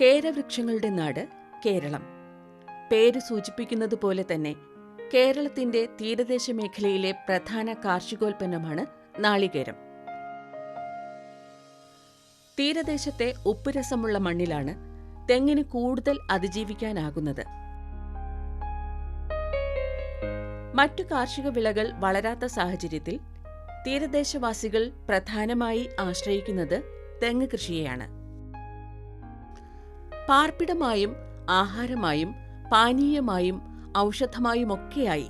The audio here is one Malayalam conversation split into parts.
കേരവൃക്ഷങ്ങളുടെ നാട് കേരളം. പേര് സൂചിപ്പിക്കുന്നത് പോലെ തന്നെ കേരളത്തിന്റെ തീരദേശ മേഖലയിലെ പ്രധാന കാർഷികോൽപ്പന്നമാണ് നാളികേരം. തീരദേശത്തെ ഉപ്പുരസമുള്ള മണ്ണിലാണ് തെങ്ങിന് കൂടുതൽ അതിജീവിക്കാനാകുന്നത്. മറ്റു കാർഷിക വിളകൾ വളരാത്ത സാഹചര്യത്തിൽ തീരദേശവാസികൾ പ്രധാനമായി ആശ്രയിക്കുന്നത് തെങ്ങ് കൃഷിയെയാണ്. പാർപ്പിടമായും ആഹാരമായും പാനീയമായും ഔഷധമായുമൊക്കെയായി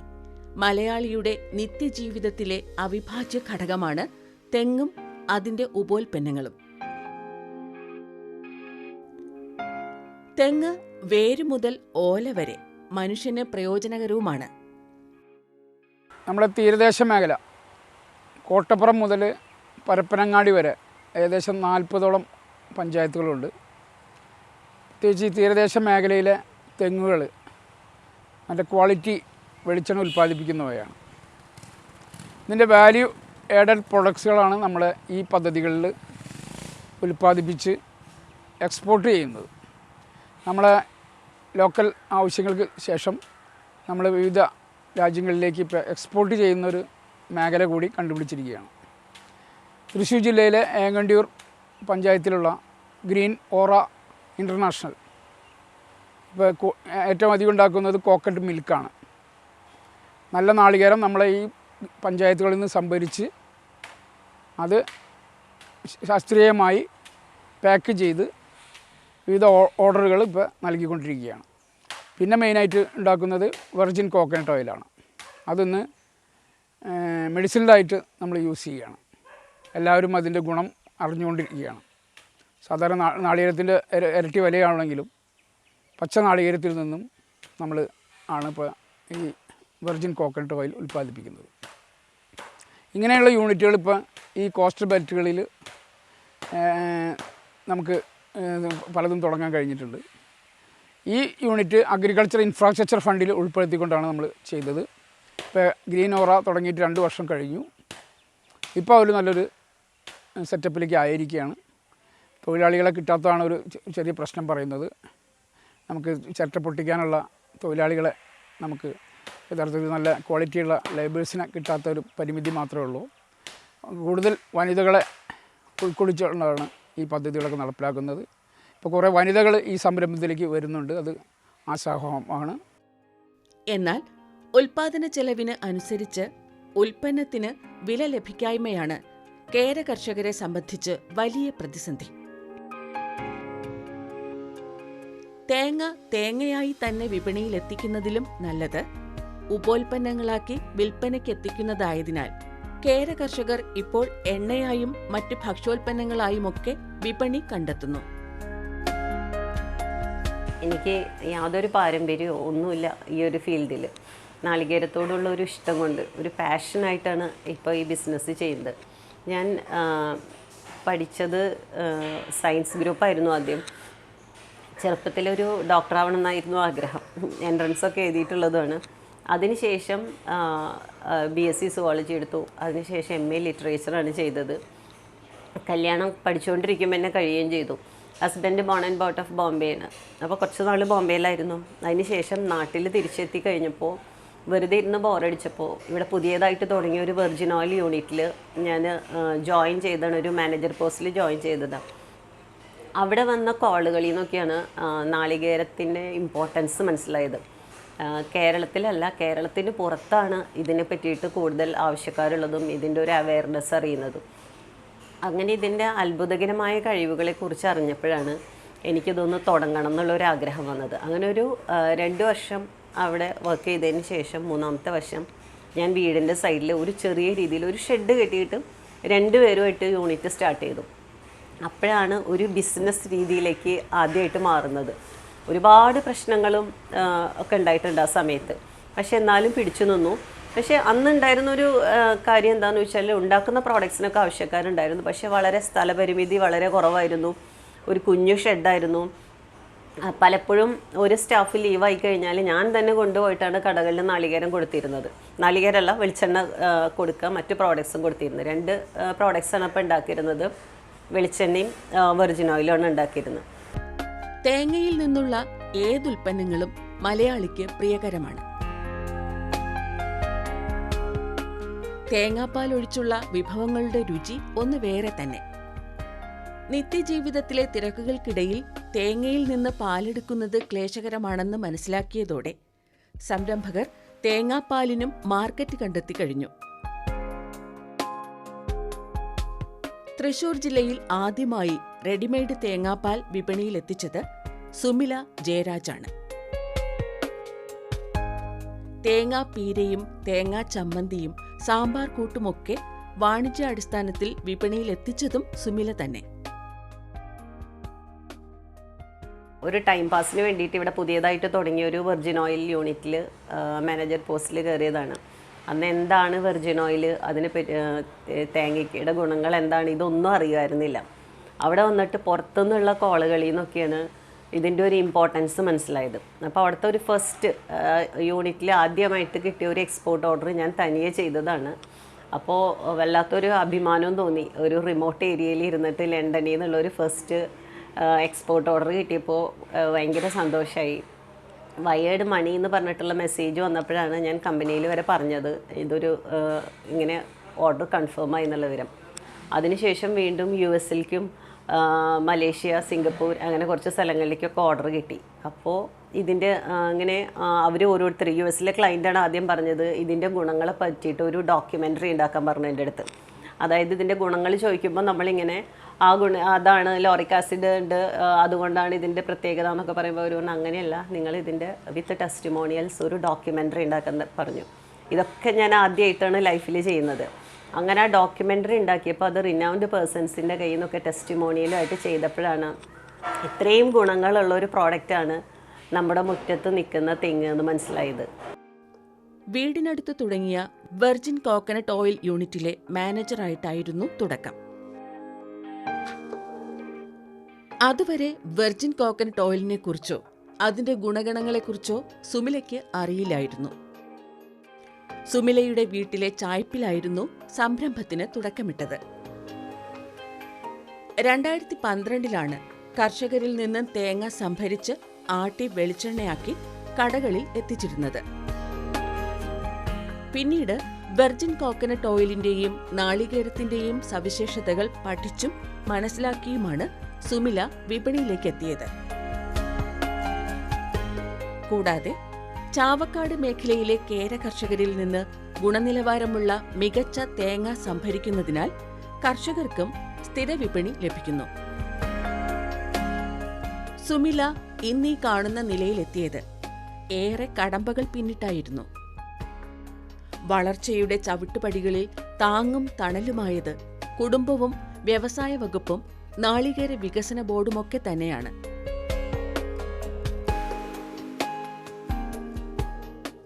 മലയാളിയുടെ നിത്യജീവിതത്തിലെ അവിഭാജ്യ ഘടകമാണ് തെങ്ങും അതിന്റെ ഉപോൽപ്പന്നങ്ങളും. തെങ്ങ് വേരു മുതൽ ഓല വരെ മനുഷ്യന് പ്രയോജനകരവുമാണ്. നമ്മുടെ തീരദേശ മേഖല കോട്ടപ്പുറം മുതൽ പരപ്പനങ്ങാടി വരെ ഏകദേശം നാൽപ്പതോളം പഞ്ചായത്തുകളുണ്ട്. പ്രത്യേകിച്ച് ഈ തീരദേശ മേഖലയിലെ തെങ്ങുകൾ നല്ല ക്വാളിറ്റി വെളിച്ചെണ്ണ ഉൽപ്പാദിപ്പിക്കുന്നവയാണ്. ഇതിന്റെ വാല്യൂ ഏഡഡ് പ്രൊഡക്ട്സുകളാണ് നമ്മൾ ഈ പദ്ധതികളിൽ ഉൽപ്പാദിപ്പിച്ച് എക്സ്പോർട്ട് ചെയ്യുന്നത്. നമ്മളെ ലോക്കൽ ആവശ്യങ്ങൾക്ക് ശേഷം നമ്മൾ വിവിധ രാജ്യങ്ങളിലേക്ക് ഇപ്പോൾ എക്സ്പോർട്ട് ചെയ്യുന്നൊരു മേഖല കൂടി കണ്ടുപിടിച്ചിരിക്കുകയാണ്. തൃശ്ശൂർ ജില്ലയിലെ ഏങ്ങണ്ടിയൂർ പഞ്ചായത്തിലുള്ള ഗ്രീൻ ഓറ ഇന്റർനാഷണൽ ഇപ്പോൾ ഏറ്റവും അധികം ഉണ്ടാക്കുന്നത് കോക്കട്ട് മിൽക്കാണ്. നല്ല നാളികേരം നമ്മളെ ഈ പഞ്ചായത്തുകളിൽ നിന്ന് സംഭരിച്ച് അത് ശാസ്ത്രീയമായി പാക്ക് ചെയ്ത് വിവിധ ഓർഡറുകൾ ഇപ്പോൾ നൽകിക്കൊണ്ടിരിക്കുകയാണ്. പിന്നെ മെയിനായിട്ട് ഉണ്ടാക്കുന്നത് വെർജിൻ കോക്കനട്ട് ഓയിലാണ്. അതൊന്ന് മെഡിസിനായിട്ട് നമ്മൾ യൂസ് ചെയ്യുകയാണ്. എല്ലാവരും അതിന്റെ ഗുണം അറിഞ്ഞുകൊണ്ടിരിക്കുകയാണ്. സാധാരണ നാളികേരത്തിന്റെ ഇര- ഇരട്ടി വിലയാണെങ്കിലും പച്ച നാളികേരത്തിൽ നിന്നും നമ്മൾ ആണ് ഇപ്പോൾ ഈ വെർജിൻ കോക്കനട്ട് ഓയിൽ ഉൽപ്പാദിപ്പിക്കുന്നത്. ഇങ്ങനെയുള്ള യൂണിറ്റുകൾ ഇപ്പോൾ ഈ കോസ്റ്റൽ ബെൽറ്റുകളിൽ നമുക്ക് പലതും തുടങ്ങാൻ കഴിഞ്ഞിട്ടുണ്ട്. ഈ യൂണിറ്റ് അഗ്രികൾച്ചർ ഇൻഫ്രാസ്ട്രക്ചർ ഫണ്ടിൽ ഉൾപ്പെടുത്തിക്കൊണ്ടാണ് നമ്മൾ ചെയ്തത്. ഇപ്പോൾ ഗ്രീൻ ഓറ തുടങ്ങിയിട്ട് രണ്ട് വർഷം കഴിഞ്ഞു. ഇപ്പോൾ അവർ നല്ലൊരു സെറ്റപ്പിലേക്ക് ആയിരിക്കുകയാണ്. തൊഴിലാളികളെ കിട്ടാത്തതാണ് ഒരു ചെറിയ പ്രശ്നം പറയുന്നത്. നമുക്ക് ചിരട്ട പൊട്ടിക്കാനുള്ള തൊഴിലാളികളെ നമുക്ക് യഥാർത്ഥത്തിൽ നല്ല ക്വാളിറ്റിയുള്ള ലേബേഴ്സിനെ കിട്ടാത്ത ഒരു പരിമിതി മാത്രമേ ഉള്ളൂ. കൂടുതൽ വനിതകളെ ഉൾക്കൊള്ളിച്ചുകൊണ്ടാണ് ഈ പദ്ധതികളൊക്കെ നടപ്പിലാക്കുന്നത്. ഇപ്പോൾ കുറേ വനിതകൾ ഈ സംരംഭത്തിലേക്ക് വരുന്നുണ്ട്. അത് ആശാഹമാണ്. എന്നാൽ ഉൽപാദന ചെലവിന് അനുസരിച്ച് ഉൽപ്പന്നത്തിന് വില ലഭിക്കായ്മയാണ് കേര കർഷകരെ സംബന്ധിച്ച് വലിയ പ്രതിസന്ധി. തേങ്ങ തേങ്ങയായി തന്നെ വിപണിയിൽ എത്തിക്കുന്നതിലും നല്ലത്. ഉപോൽപ്പന്നങ്ങളാക്കി വിൽപ്പനയ്ക്ക് എത്തിക്കുന്നതായതിനാൽ കേര കർഷകർ ഇപ്പോൾ എണ്ണയായും മറ്റ് ഭക്ഷ്യോൽപ്പന്നങ്ങളായുമൊക്കെ വിപണി കണ്ടെത്തുന്നു. എനിക്ക് യാതൊരു പാരമ്പര്യമോ ഒന്നുമില്ല ഈ ഒരു ഫീൽഡിൽ നാളികേരത്തോടുള്ള ഒരു ഇഷ്ടം കൊണ്ട് ഒരു പാഷനായിട്ടാണ് ഇപ്പോൾ ഈ ബിസിനസ് ചെയ്യുന്നത്. ഞാൻ പഠിച്ചത് സയൻസ് ഗ്രൂപ്പായിരുന്നു ആദ്യം. ചെറുപ്പത്തിലൊരു ഡോക്ടറാവണം എന്നായിരുന്നു ആഗ്രഹം എൻട്രൻസ് ഒക്കെ എഴുതിയിട്ടുള്ളതാണ് അതിനുശേഷം ബി എസ് സി സുവോളജി എടുത്തു. അതിനുശേഷം എം എ ലിറ്ററേച്ചറാണ് ചെയ്തത്. കല്യാണം പഠിച്ചുകൊണ്ടിരിക്കുമ്പോൾ എന്നെ കഴിയുകയും ചെയ്തു. Husband born and brought up ബോംബെയാണ്. അപ്പോൾ കുറച്ച് നാൾ ബോംബെയിലായിരുന്നു. അതിന് ശേഷം നാട്ടിൽ തിരിച്ചെത്തി കഴിഞ്ഞപ്പോൾ വെറുതെ ഇരുന്ന് ബോറടിച്ചപ്പോൾ ഇവിടെ പുതിയതായിട്ട് തുടങ്ങിയ ഒരു വെർജിൻ ഓയിൽ യൂണിറ്റിൽ ഞാൻ ജോയിൻ ചെയ്താണ്. ഒരു മാനേജർ പോസ്റ്റിൽ ജോയിൻ ചെയ്തതാണ് അവിടെ വന്ന കോളുകളിൽ നിന്നൊക്കെയാണ് നാളികേരത്തിന്റെ ഇമ്പോർട്ടൻസ് മനസ്സിലായത്. കേരളത്തിലല്ല കേരളത്തിന് പുറത്താണ് ഇതിനെ പറ്റിയിട്ട് കൂടുതൽ ആവശ്യക്കാരുള്ളതും ഇതിന്റെ ഒരു അവയർനെസ് അറിയുന്നതും. അങ്ങനെ ഇതിന്റെ അത്ഭുതകരമായ കഴിവുകളെക്കുറിച്ച് അറിഞ്ഞപ്പോഴാണ് എനിക്കിതൊന്ന് തുടങ്ങണം എന്നുള്ളൊരു ആഗ്രഹം വന്നത്. അങ്ങനെ ഒരു രണ്ട് വർഷം അവിടെ വർക്ക് ചെയ്തതിന് ശേഷം മൂന്നാമത്തെ വർഷം ഞാൻ വീടിന്റെ സൈഡിൽ ഒരു ചെറിയ രീതിയിൽ ഒരു ഷെഡ് കെട്ടിയിട്ട് രണ്ടുപേരുമായിട്ട് യൂണിറ്റ് സ്റ്റാർട്ട് ചെയ്തു. അപ്പോഴാണ് ഒരു ബിസിനസ് രീതിയിലേക്ക് ആദ്യമായിട്ട് മാറുന്നത്. ഒരുപാട് പ്രശ്നങ്ങളും ഒക്കെ ഉണ്ടായിട്ടുണ്ട് ആ സമയത്ത്. പക്ഷെ എന്നാലും പിടിച്ചു നിന്നു. പക്ഷെ അന്ന് ഉണ്ടായിരുന്ന ഒരു കാര്യം എന്താണെന്ന് വെച്ചാൽ ഉണ്ടാക്കുന്ന പ്രോഡക്ട്സിനൊക്കെ ആവശ്യക്കാരുണ്ടായിരുന്നു. പക്ഷെ വളരെ സ്ഥലപരിമിതി വളരെ കുറവായിരുന്നു. ഒരു കുഞ്ഞു ഷെഡായിരുന്നു. പലപ്പോഴും ഒരു സ്റ്റാഫ് ലീവായി കഴിഞ്ഞാൽ ഞാൻ തന്നെ കൊണ്ടുപോയിട്ടാണ് കടകളിൽ നാളികേരം കൊടുത്തിരുന്നത്. നാളികേരമല്ല വെളിച്ചെണ്ണ കൊടുക്കുക മറ്റു പ്രോഡക്ട്സും കൊടുത്തിരുന്നത്. രണ്ട് പ്രോഡക്ട്സാണ് അപ്പോൾ ഉണ്ടാക്കിയിരുന്നത്. വെളിച്ചെണ്ണയും വെർജിൻ ഓയിലാണ് ഉണ്ടാക്കിയിരുന്നത്. തേങ്ങയിൽ നിന്നുള്ള ഏതുൽപ്പന്നങ്ങളും മലയാളിക്ക് പ്രിയകരമാണ്. തേങ്ങാപ്പാൽ ഒഴിച്ചുള്ള വിഭവങ്ങളുടെ രുചി ഒന്ന് വേറെ തന്നെ. നിത്യജീവിതത്തിലെ തിരക്കുകൾക്കിടയിൽ തേങ്ങയിൽ നിന്ന് പാലെടുക്കുന്നത് ക്ലേശകരമാണെന്ന് മനസ്സിലാക്കിയതോടെ സംരംഭകർ തേങ്ങാപ്പാലിനും മാർക്കറ്റ് കണ്ടെത്തി കഴിഞ്ഞു. തൃശൂർ ജില്ലയിൽ ആദ്യമായി റെഡിമെയ്ഡ് തേങ്ങാപ്പാൽ വിപണിയിലെത്തിച്ചത് സുമില ജയരാജാണ്. തേങ്ങാ പീരയും തേങ്ങാ ചമ്മന്തിയും സാമ്പാർ കൂട്ടുമൊക്കെ വാണിജ്യാടിസ്ഥാനത്തിൽ വിപണിയിൽ എത്തിച്ചതും സുമില തന്നെ. ഒരു ടൈം പാസിന് വേണ്ടിയിട്ട് ഇവിടെ പുതിയതായിട്ട് തുടങ്ങിയ ഒരു വെർജിൻ ഓയിൽ യൂണിറ്റിൽ മാനേജർ പോസ്റ്റിൽ കയറിയതാണ്. അന്ന് എന്താണ് വെർജിൻ ഓയിൽ അതിനെ തേങ്ങയ്ക്കയുടെ ഗുണങ്ങൾ എന്താണ്? ഇതൊന്നും അറിയുമായിരുന്നില്ല. അവിടെ വന്നിട്ട് പുറത്തുനിന്നുള്ള കോളുകളിൽ നിന്നൊക്കെയാണ് ഇതിന്റെ ഒരു ഇമ്പോർട്ടൻസ് മനസ്സിലായത്. അപ്പോൾ അവിടുത്തെ ഒരു ഫസ്റ്റ് യൂണിറ്റിൽ ആദ്യമായിട്ട് കിട്ടിയ ഒരു എക്സ്പോർട്ട് ഓർഡർ ഞാൻ തനിയെ ചെയ്തതാണ്. അപ്പോൾ വല്ലാത്തൊരു അഭിമാനവും തോന്നി. ഒരു റിമോട്ട് ഏരിയയിൽ ഇരുന്നിട്ട് ലണ്ടനിൽ നിന്നുള്ള ഒരു ഫസ്റ്റ് എക്സ്പോർട്ട് ഓർഡർ കിട്ടിയപ്പോൾ ഭയങ്കര സന്തോഷമായി വയേർഡ് മണി എന്ന് പറഞ്ഞിട്ടുള്ള മെസ്സേജ് വന്നപ്പോഴാണ് ഞാൻ കമ്പനിയിൽ വരെ പറഞ്ഞത്. ഇതൊരു ഇങ്ങനെ ഓർഡർ കൺഫേം ആയി എന്നുള്ള വിവരം. അതിനുശേഷം വീണ്ടും യു എസിലേക്കും മലേഷ്യ സിംഗപ്പൂർ അങ്ങനെ കുറച്ച് സ്ഥലങ്ങളിലേക്കൊക്കെ ഓർഡർ കിട്ടി. അപ്പോൾ ഇതിന്റെ അങ്ങനെ അവർ ഓരോരുത്തർ യു എസിലെ ക്ലയന്റാണ് ആദ്യം പറഞ്ഞത് ഇതിന്റെ ഗുണങ്ങളെ പറ്റിയിട്ട് ഒരു ഡോക്യുമെന്ററി ഉണ്ടാക്കാൻ പറഞ്ഞു എന്റെ അടുത്ത്. അതായത് ഇതിന്റെ ഗുണങ്ങൾ ചോദിക്കുമ്പോൾ നമ്മളിങ്ങനെ ആ ഗുണ അതാണ് ലോറിക് ആസിഡ് ഉണ്ട്. അതുകൊണ്ടാണ് ഇതിന്റെ പ്രത്യേകത എന്നൊക്കെ പറയുമ്പോൾ ഒരു അങ്ങനെയല്ല നിങ്ങൾ ഇതിന്റെ വിത്ത് ടെസ്റ്റിമോണിയൽസ് ഒരു ഡോക്യുമെന്ററി ഉണ്ടാക്കുന്ന പറഞ്ഞു. ഇതൊക്കെ ഞാൻ ആദ്യമായിട്ടാണ് ലൈഫിൽ ചെയ്യുന്നത്. അങ്ങനെ ആ ഡോക്യുമെന്ററി ഉണ്ടാക്കിയപ്പോൾ അത് റിനൗണ്ട് പേഴ്സൺസിന്റെ കയ്യിൽ നിന്നൊക്കെ ടെസ്റ്റിമോണിയലായിട്ട് ചെയ്തപ്പോഴാണ് ഇത്രയും ഗുണങ്ങളുള്ള ഒരു പ്രോഡക്റ്റാണ് നമ്മുടെ മുറ്റത്ത് നിൽക്കുന്ന തെങ്ങ് എന്ന് മനസ്സിലായത്. വീടിനടുത്ത് തുടങ്ങിയ വെർജിൻ കോക്കനട്ട് ഓയിൽ യൂണിറ്റിലെ മാനേജറായിട്ടായിരുന്നു തുടക്കം. അതുവരെ വെർജിൻ കോക്കനട്ട് ഓയിലിനെ കുറിച്ചോ അതിന്റെ ഗുണഗണങ്ങളെക്കുറിച്ചോ സുമിലയ്ക്ക് അറിയില്ലായിരുന്നു. സുമിലയുടെ വീട്ടിലെ ചായ്പിലായിരുന്നു സംരംഭത്തിന് തുടക്കമിട്ടത്. രണ്ടായിരത്തി പന്ത്രണ്ടിലാണ് കർഷകരിൽ നിന്നും തേങ്ങ സംഭരിച്ച് ആട്ടി വെളിച്ചെണ്ണയാക്കി കടകളിൽ എത്തിച്ചിരുന്നത്. പിന്നീട് വെർജിൻ കോക്കനട്ട് ഓയിലിന്റെയും നാളികേരത്തിന്റെയും സവിശേഷതകൾ പഠിച്ചും മനസ്സിലാക്കിയുമാണ് സുമില വിപണിയിലേക്ക് എത്തിയത് കൂടാതെ ചാവക്കാട് മേഖലയിലെ കേര കർഷകരിൽ നിന്ന് ഗുണനിലവാരമുള്ള മികച്ച തേങ്ങ സംഭരിക്കുന്നതിനാൽ കർഷകർക്കും സ്ഥിര വിപണി ലഭിക്കുന്നു. സുമില ഇന്നീ കാണുന്ന നിലയിലെത്തിയത് ഏറെ കടമ്പകൾ പിന്നിട്ടായിരുന്നു. വളർച്ചയുടെ ചവിട്ടുപടികളിൽ താങ്ങും തണലുമായത്. കുടുംബവും വ്യവസായ വകുപ്പും നാളികേര വികസന ബോർഡുമൊക്കെ തന്നെയാണ്.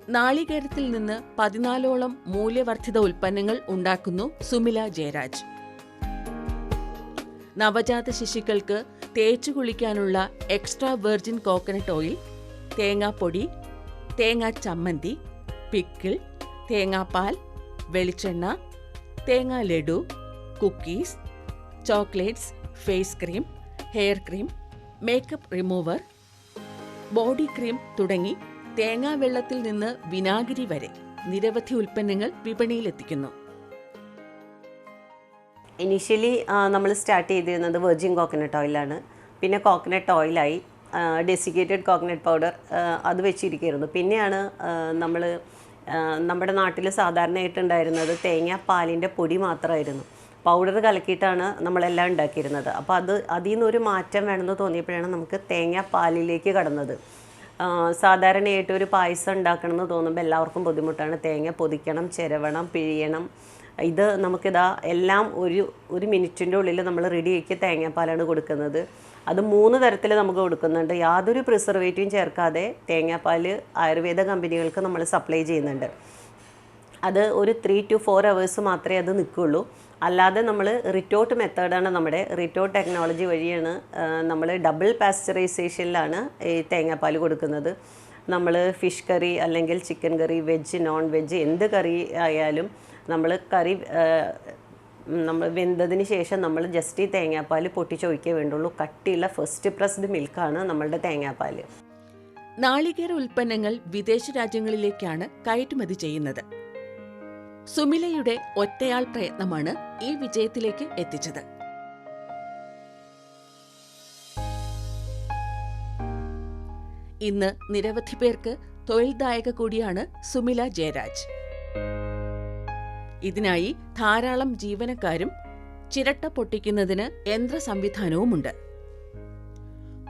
നാളികേരത്തിൽ നിന്ന് പതിനാലോളം മൂല്യവർദ്ധിത ഉൽപ്പന്നങ്ങൾ ഉണ്ടാക്കുന്നു സുമില ജയരാജ്. നവജാത ശിശുക്കൾക്ക് തേച്ചു കുളിക്കാനുള്ള എക്സ്ട്രാ വെർജിൻ കോക്കനട്ട് ഓയിൽ തേങ്ങാപ്പൊടി തേങ്ങാ ചമ്മന്തി പിക്കിൾ തേങ്ങാപ്പാൽ വെളിച്ചെണ്ണ തേങ്ങാ laddu cookies chocolates face cream hair cream makeup remover body cream തുടങ്ങി തേങ്ങാ വെള്ളത്തിൽ നിന്ന് വിനാഗിരി വരെ നിരവധി ഉൽപ്പന്നങ്ങൾ വിപണിയിലെത്തിക്കുന്നു. ഇനീഷ്യലി നമ്മൾ സ്റ്റാർട്ട് ചെയ്തിരുന്നത് വെർജിൻ കോക്കനട്ട് ഓയിലാണ് പിന്നെ കോക്കനട്ട് ഓയിലായി ഡെസിക്കേറ്റഡ് കോക്കനട്ട് പൗഡർ അത് വെച്ചിരിക്കുകയായിരുന്നു. പിന്നെയാണ് നമ്മൾ നമ്മുടെ നാട്ടിൽ സാധാരണയായിട്ടുണ്ടായിരുന്നത് തേങ്ങ പാലിന്റെ പൊടി മാത്രമായിരുന്നു. പൗഡർ കലക്കിയിട്ടാണ് നമ്മളെല്ലാം ഉണ്ടാക്കിയിരുന്നത്. അപ്പോൾ അത് അതിൽ നിന്നൊരു മാറ്റം വേണമെന്ന് തോന്നിയപ്പോഴാണ് നമുക്ക് തേങ്ങ പാലിലേക്ക് കടന്നത് സാധാരണയായിട്ട് ഒരു പായസം ഉണ്ടാക്കണമെന്ന് തോന്നുമ്പോൾ എല്ലാവർക്കും ബുദ്ധിമുട്ടാണ്. തേങ്ങ പൊതിക്കണം ചിരവണം പിഴിയണം. ഇത് നമുക്കിതാ എല്ലാം ഒരു ഒരു മിനിറ്റിന്റെ ഉള്ളിൽ നമ്മൾ റെഡിയാക്കി തേങ്ങാപ്പാലാണ് കൊടുക്കുന്നത്. അത് മൂന്ന് തരത്തിൽ നമുക്ക് കൊടുക്കുന്നുണ്ട്. യാതൊരു പ്രിസർവേറ്റീവും ചേർക്കാതെ തേങ്ങാപ്പാൽ ആയുർവേദ കമ്പനികൾക്ക് നമ്മൾ സപ്ലൈ ചെയ്യുന്നുണ്ട്. അത് ഒരു ത്രീ ടു ഫോർ അവേഴ്സ് മാത്രമേ അത് നിൽക്കുകയുള്ളൂ അല്ലാതെ നമ്മൾ റിറ്റോട്ട് മെത്തേഡാണ് നമ്മുടെ. റിറ്റോട്ട് ടെക്നോളജി വഴിയാണ് നമ്മൾ ഡബിൾ പാസ്ചറൈസേഷനിലാണ് ഈ തേങ്ങാപ്പാൽ കൊടുക്കുന്നത്. നമ്മൾ ഫിഷ് കറി അല്ലെങ്കിൽ chicken curry veg non veg എന്ത് കറി ആയാലും നമ്മൾ കറി നമ്മൾ വെന്തതിന് ശേഷം നമ്മൾ ജസ്റ്റ് ഈ തേങ്ങാപ്പാൽ പൊട്ടിച്ചൊഴിക്കേ വേണ്ടുള്ളൂ. കട്ടിയുള്ള ഫസ്റ്റ് പ്രസ്ഡ് മിൽക്കാണ് നമ്മളുടെ തേങ്ങാപ്പാൽ നാളികേര ഉൽപ്പന്നങ്ങൾ വിദേശ രാജ്യങ്ങളിലേക്കാണ് കയറ്റുമതി ചെയ്യുന്നത്. സുമിലയുടെ ഒറ്റയാൾ പ്രയത്നമാണ് ഈ വിജയത്തിലേക്ക് എത്തിച്ചത്. ഇന്ന് നിരവധി പേർക്ക് തൊഴിൽദായക കൂടിയാണ് സുമില ജയരാജ്. ഇതിനായി ധാരാളം ജീവനക്കാരും ചിരട്ട പൊട്ടിക്കുന്നതിന് യന്ത്ര സംവിധാനവുമുണ്ട്.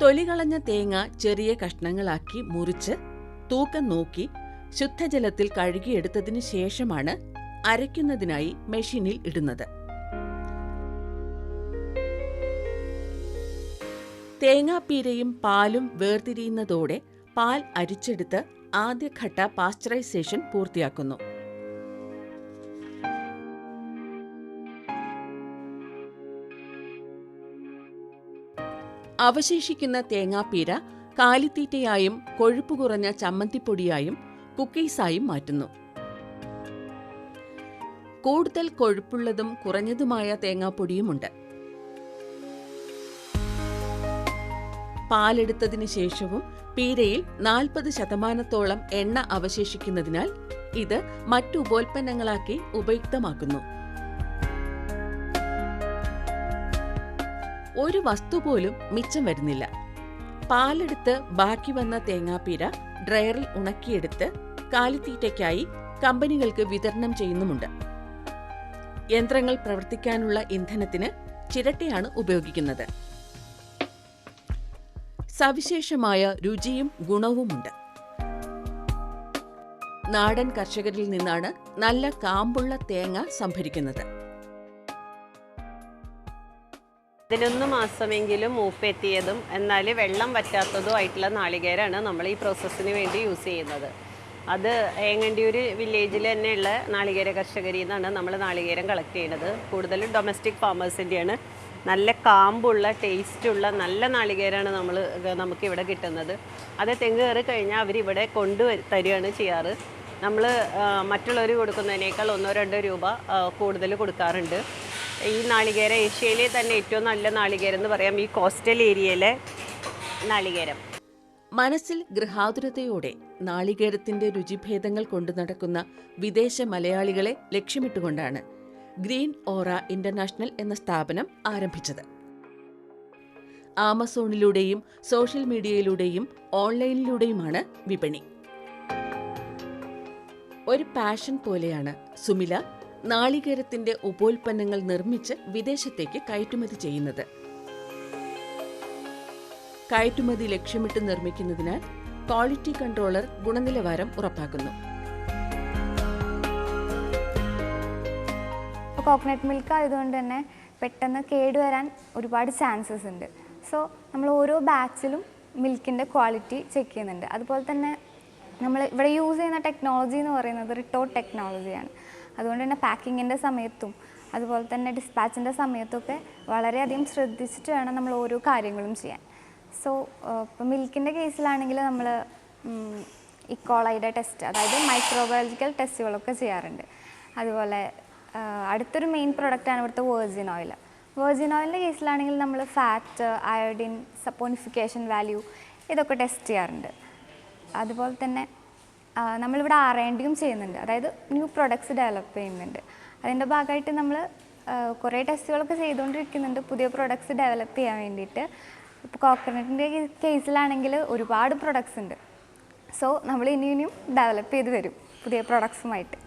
തൊലികളഞ്ഞ തേങ്ങ ചെറിയ കഷ്ണങ്ങളാക്കി മുറിച്ച് തൂക്കം നോക്കി ശുദ്ധജലത്തിൽ കഴുകിയെടുത്തതിനു ശേഷമാണ് അരയ്ക്കുന്നതിനായി മെഷീനിൽ ഇടുന്നത്. തേങ്ങാപ്പീരയും പാലും വേർതിരിയുന്നതോടെ പാൽ അരിച്ചെടുത്ത് ആദ്യഘട്ട പാസ്ചറൈസേഷൻ പൂർത്തിയാക്കുന്നു. അവശേഷിക്കുന്ന തേങ്ങാപ്പീര കാലിത്തീറ്റയായും കൊഴുപ്പ് കുറഞ്ഞ ചമ്മന്തിപ്പൊടിയായും കുക്കീസായും മാറ്റുന്നു. കൂടുതൽ കൊഴുപ്പുള്ളതും കുറഞ്ഞതുമായ തേങ്ങാപ്പൊടിയുമുണ്ട്. പാലെടുത്തതിനു ശേഷവും പീരയിൽ നാൽപ്പത് ശതമാനത്തോളം എണ്ണ അവശേഷിക്കുന്നതിനാൽ ഇത് മറ്റു ഉപോൽപ്പന്നങ്ങളാക്കി ഉപയുക്തമാക്കുന്നു. ഒരു വസ്തു പോലും മിച്ചം വരുന്നില്ല. പാലെടുത്ത് ബാക്കി വന്ന തേങ്ങാപ്പീര ഡ്രയറിൽ ഉണക്കിയെടുത്ത് കാലിത്തീറ്റയ്ക്കായി കമ്പനികൾക്ക് വിതരണം ചെയ്യുന്നുമുണ്ട്. യന്ത്രങ്ങൾ പ്രവർത്തിക്കാനുള്ള ഇന്ധനത്തിന് ചിരട്ടയാണ് ഉപയോഗിക്കുന്നത്. സവിശേഷമായ രുചിയും ഗുണവുമുണ്ട്. നാടൻ കർഷകരിൽ നിന്നാണ് നല്ല കാമ്പുള്ള തേങ്ങ സംഭരിക്കുന്നത്. പതിനൊന്ന് മാസമെങ്കിലും മൂപ്പെത്തിയതും എന്നാൽ വെള്ളം വറ്റാത്തതും ആയിട്ടുള്ള നാളികേരമാണ് നമ്മൾ ഈ പ്രോസസ്സിന് വേണ്ടി യൂസ് ചെയ്യുന്നത്. അത് ഏങ്ങണ്ടിയൂർ വില്ലേജിൽ തന്നെയുള്ള നാളികേര കർഷകരിൽ നിന്നാണ് നമ്മൾ നാളികേരം കളക്ട് ചെയ്യുന്നത്. കൂടുതലും ഡൊമസ്റ്റിക് ഫാമേഴ്സിന്റെയാണ് നല്ല കാമ്പുള്ള ടേസ്റ്റുള്ള നല്ല നാളികേരമാണ് നമ്മൾ നമുക്കിവിടെ കിട്ടുന്നത്. അത് തെങ്ങ് കയറി കഴിഞ്ഞാൽ അവരിവിടെ കൊണ്ടു തരികയാണ് ചെയ്യാറ്. നമ്മൾ മറ്റുള്ളവർ കൊടുക്കുന്നതിനേക്കാൾ ഒന്നോ രണ്ടോ രൂപ കൂടുതൽ കൊടുക്കാറുണ്ട്. ഈ നാളികേരം ഏഷ്യയിലെ തന്നെ ഏറ്റവും നല്ല നാളികേരം എന്ന് പറയാം. ഈ കോസ്റ്റൽ ഏരിയയിലെ നാളികേരം. മനസ്സിൽ ഗൃഹാതുരതയോടെ നാളികേരത്തിന്റെ രുചിഭേദങ്ങൾ കൊണ്ടു നടക്കുന്ന വിദേശ മലയാളികളെ ലക്ഷ്യമിട്ടുകൊണ്ടാണ് ഗ്രീൻ ഓറ ഇന്റർനാഷണൽ എന്ന സ്ഥാപനം ആരംഭിച്ചത്. ആമസോണിലൂടെയും സോഷ്യൽ മീഡിയയിലൂടെയും ഓൺലൈനിലൂടെയുമാണ് വിപണി. ഒരു പാഷൻ പോലെയാണ് സുമില നാളികേരത്തിന്റെ ഉപോൽപ്പന്നങ്ങൾ നിർമ്മിച്ച് വിദേശത്തേക്ക് കയറ്റുമതി ചെയ്യുന്നത്. കയറ്റുമതി ലക്ഷ്യമിട്ട് നിർമ്മിക്കുന്നതിനാൽ ക്വാളിറ്റി കൺട്രോളർ ഗുണനിലവാരം ഉറപ്പാക്കുന്നു. കോക്കനട്ട് മിൽക്ക് ആയതുകൊണ്ട് തന്നെ പെട്ടെന്ന് കേടുവരാൻ ഒരുപാട് ചാൻസസ് ഉണ്ട്. സോ നമ്മൾ ഓരോ ബാച്ചിലും മിൽക്കിന്റെ ക്വാളിറ്റി ചെക്ക് ചെയ്യുന്നുണ്ട്. അതുപോലെ തന്നെ നമ്മൾ ഇവിടെ യൂസ് ചെയ്യുന്ന ടെക്നോളജി എന്ന് പറയുന്നത് റിട്ടോ ടെക്നോളജിയാണ് അതുകൊണ്ട് തന്നെ പാക്കിങ്ങിന്റെ സമയത്തും അതുപോലെ തന്നെ ഡിസ്പാച്ചിന്റെ സമയത്തൊക്കെ വളരെയധികം ശ്രദ്ധിച്ചിട്ട് വേണം നമ്മൾ ഓരോ കാര്യങ്ങളും ചെയ്യാൻ. സോ ഇപ്പോൾ മിൽക്കിന്റെ കേസിലാണെങ്കിൽ നമ്മൾ ഇക്കോളയുടെ ടെസ്റ്റ് അതായത് മൈക്രോബയോളജിക്കൽ ടെസ്റ്റുകളൊക്കെ ചെയ്യാറുണ്ട്. അതുപോലെ അടുത്തൊരു മെയിൻ പ്രൊഡക്റ്റാണ് ഇവിടുത്തെ വേർജിൻ ഓയിൽ വേർജിൻ ഓയിലിന്റെ കേസിലാണെങ്കിൽ നമ്മൾ ഫാറ്റ് അയോഡിൻ സപ്പോണിഫിക്കേഷൻ വാല്യൂ ഇതൊക്കെ ടെസ്റ്റ് ചെയ്യാറുണ്ട്. അതുപോലെ തന്നെ നമ്മളിവിടെ ആർ ആൻഡ് ഡിയും ചെയ്യുന്നുണ്ട്. അതായത് ന്യൂ പ്രൊഡക്ട്സ് ഡെവലപ്പ് ചെയ്യുന്നുണ്ട് അതിന്റെ ഭാഗമായിട്ട് നമ്മൾ കുറേ ടെസ്റ്റുകളൊക്കെ ചെയ്തുകൊണ്ടിരിക്കുന്നുണ്ട്. പുതിയ പ്രൊഡക്ട്സ് ഡെവലപ്പ് ചെയ്യാൻ വേണ്ടിയിട്ട്. ഇപ്പോൾ കോക്കനട്ടിന്റെ കേസിലാണെങ്കിൽ ഒരുപാട് പ്രൊഡക്ട്സ് ഉണ്ട്. സോ നമ്മൾ ഇനി ഇനിയും ഡെവലപ്പ് ചെയ്ത് വരും പുതിയ പ്രൊഡക്ട്സുമായിട്ട്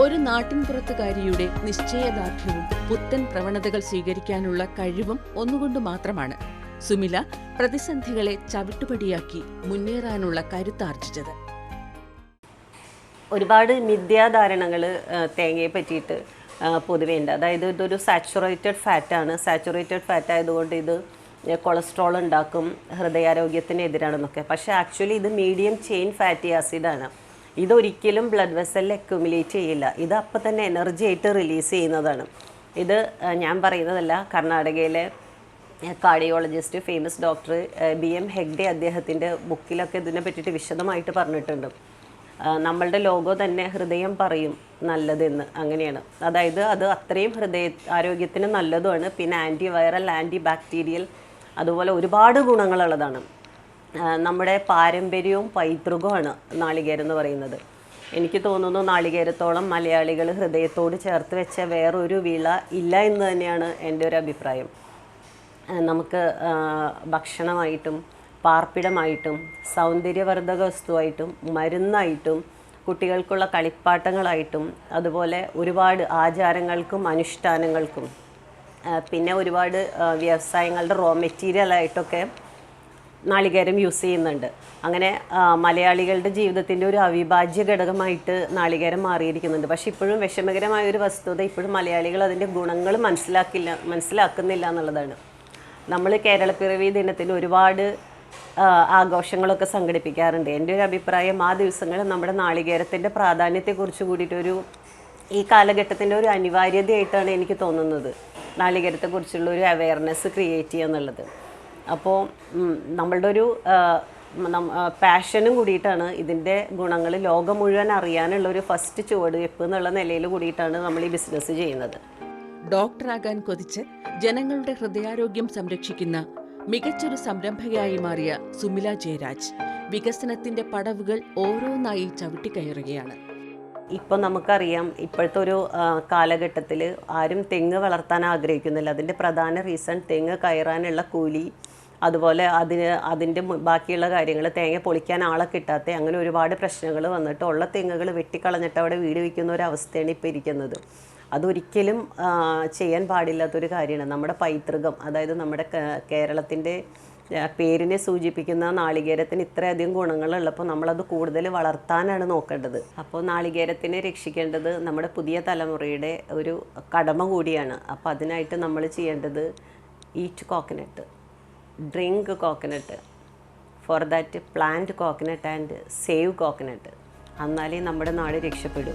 ഒരു നാട്ടിൻപുറത്തുകാരിയുടെ നിശ്ചയദാർഢ്യവും പുത്തൻ പ്രവണതകൾ സ്വീകരിക്കാനുള്ള കഴിവും ഒന്നുകൊണ്ട് മാത്രമാണ്. സുമില പ്രതിസന്ധികളെ ചവിട്ടുപടിയാക്കി മുന്നേറാനുള്ള കരുത്താർജിച്ചത്. ഒരുപാട് മിഥ്യാധാരണകൾ തേങ്ങയെ പറ്റിയിട്ട് പൊതുവേ ഉണ്ട്. അതായത് ഇതൊരു സാച്ചുറേറ്റഡ് ഫാറ്റാണ്. സാച്ചുറേറ്റഡ് ഫാറ്റ് ആയതുകൊണ്ട് ഇത് കൊളസ്ട്രോൾ ഉണ്ടാക്കും ഹൃദയാരോഗ്യത്തിന് എതിരാണെന്നൊക്കെ പക്ഷേ ആക്ച്വലി ഇത് മീഡിയം ചെയിൻ ഫാറ്റി ആസിഡാണ്. ഇതൊരിക്കലും ബ്ലഡ് വെസലിൽ അക്യുമുലേറ്റ് ചെയ്യില്ല. ഇത് അപ്പം തന്നെ എനർജി ആയിട്ട് റിലീസ് ചെയ്യുന്നതാണ്. ഇത് ഞാൻ പറയുന്നതല്ല കർണാടകയിലെ cardiologist famous doctor B M Hegde അദ്ദേഹത്തിന്റെ ബുക്കിലൊക്കെ ഇതിനെ പറ്റിയിട്ട് വിശദമായിട്ട് പറഞ്ഞിട്ടുണ്ട്. നമ്മളുടെ ലോഗോ തന്നെ ഹൃദയം പറയും നല്ലതെന്ന് അങ്ങനെയാണ്. അതായത് അത് അത്രയും ഹൃദയ ആരോഗ്യത്തിന് നല്ലതുമാണ്. പിന്നെ ആന്റി വൈറൽ ആന്റി ബാക്ടീരിയൽ അതുപോലെ ഒരുപാട് ഗുണങ്ങളുള്ളതാണ്. നമ്മുടെ പാരമ്പര്യവും പൈതൃകവുമാണ് നാളികേരം എന്ന് പറയുന്നത്. എനിക്ക് തോന്നുന്നു നാളികേരത്തോളം മലയാളികൾ ഹൃദയത്തോട് ചേർത്ത് വെച്ച വേറൊരു വിള ഇല്ല എന്ന് തന്നെയാണ് എന്റെ ഒരു അഭിപ്രായം. നമുക്ക് ഭക്ഷണമായിട്ടും പാർപ്പിടമായിട്ടും സൗന്ദര്യവർദ്ധക വസ്തുവായിട്ടും മരുന്നായിട്ടും കുട്ടികൾക്കുള്ള കളിപ്പാട്ടങ്ങളായിട്ടും അതുപോലെ ഒരുപാട് ആചാരങ്ങൾക്കും അനുഷ്ഠാനങ്ങൾക്കും പിന്നെ ഒരുപാട് വ്യവസായങ്ങളുടെ റോ മെറ്റീരിയലായിട്ടൊക്കെ നാളികേരം യൂസ് ചെയ്യുന്നുണ്ട്. അങ്ങനെ മലയാളികളുടെ ജീവിതത്തിന്റെ ഒരു അവിഭാജ്യ ഘടകമായിട്ട് നാളികേരം മാറിയിരിക്കുന്നുണ്ട്. പക്ഷേ ഇപ്പോഴും വിഷമകരമായ ഒരു വസ്തുത ഇപ്പോഴും മലയാളികൾ അതിന്റെ ഗുണങ്ങൾ മനസ്സിലാക്കില്ല മനസ്സിലാക്കുന്നില്ല എന്നുള്ളതാണ്. നമ്മൾ കേരളപ്പിറവി ദിനത്തിൽ ഒരുപാട് ആഘോഷങ്ങളൊക്കെ സംഘടിപ്പിക്കാറുണ്ട്. എന്റെ ഒരു അഭിപ്രായം ആ ദിവസങ്ങളിൽ നമ്മുടെ നാളികേരത്തിന്റെ പ്രാധാന്യത്തെക്കുറിച്ച് കൂടിയിട്ടൊരു ഈ കാലഘട്ടത്തിന്റെ ഒരു അനിവാര്യതയായിട്ടാണ് എനിക്ക് തോന്നുന്നത്. നാളികേരത്തെക്കുറിച്ചുള്ള ഒരു അവയർനെസ് ക്രിയേറ്റ് ചെയ്യുക എന്നുള്ളത്. അപ്പോൾ നമ്മളുടെ ഒരു പാഷനും കൂടിയിട്ടാണ് ഇതിന്റെ ഗുണങ്ങൾ ലോകം മുഴുവൻ അറിയാനുള്ള ഒരു ഫസ്റ്റ് ചുവടുവെപ്പ് എന്നുള്ള നിലയിൽ കൂടിയിട്ടാണ് നമ്മൾ ഈ ബിസിനസ് ചെയ്യുന്നത്. ഡോക്ടറാകാൻ കൊതിച്ച് ജനങ്ങളുടെ ഹൃദയാരോഗ്യം സംരക്ഷിക്കുന്ന മികച്ചൊരു സംരംഭകയായി മാറിയ സുമില ജയരാജ് വികസനത്തിന്റെ പടവുകൾ ഓരോന്നായി ചവിട്ടിക്കയറുകയാണ്. ഇപ്പം നമുക്കറിയാം ഇപ്പോഴത്തെ ഒരു കാലഘട്ടത്തിൽ ആരും തെങ്ങ് വളർത്താൻ ആഗ്രഹിക്കുന്നില്ല. അതിന്റെ പ്രധാന റീസൺ തെങ്ങ് കയറാനുള്ള കൂലി അതുപോലെ അതിന് അതിന്റെ ബാക്കിയുള്ള കാര്യങ്ങൾ തേങ്ങ പൊളിക്കാൻ ആളെ കിട്ടാത്ത അങ്ങനെ ഒരുപാട് പ്രശ്നങ്ങൾ വന്നിട്ട് ഉള്ള തെങ്ങുകൾ വെട്ടിക്കളഞ്ഞിട്ട് അവിടെ വീട് വയ്ക്കുന്ന ഒരു അവസ്ഥയാണ് ഇപ്പോൾ ഇരിക്കുന്നത്. അതൊരിക്കലും ചെയ്യാൻ പാടില്ലാത്തൊരു കാര്യമാണ്. നമ്മുടെ പൈതൃകം അതായത് നമ്മുടെ കേരളത്തിന്റെ പേരിനെ സൂചിപ്പിക്കുന്ന നാളികേരത്തിന് ഇത്രയധികം ഗുണങ്ങളുള്ളപ്പോൾ നമ്മളത് കൂടുതൽ വളർത്താനാണ് നോക്കേണ്ടത്. അപ്പോൾ നാളികേരത്തിനെ രക്ഷിക്കേണ്ടത് നമ്മുടെ പുതിയ തലമുറയുടെ ഒരു കടമ കൂടിയാണ്. അപ്പോൾ അതിനായിട്ട് നമ്മൾ ചെയ്യേണ്ടത് eat coconut drink coconut for that plant coconut and save coconut എന്നാലേ നമ്മുടെ നാട് രക്ഷപ്പെടൂ.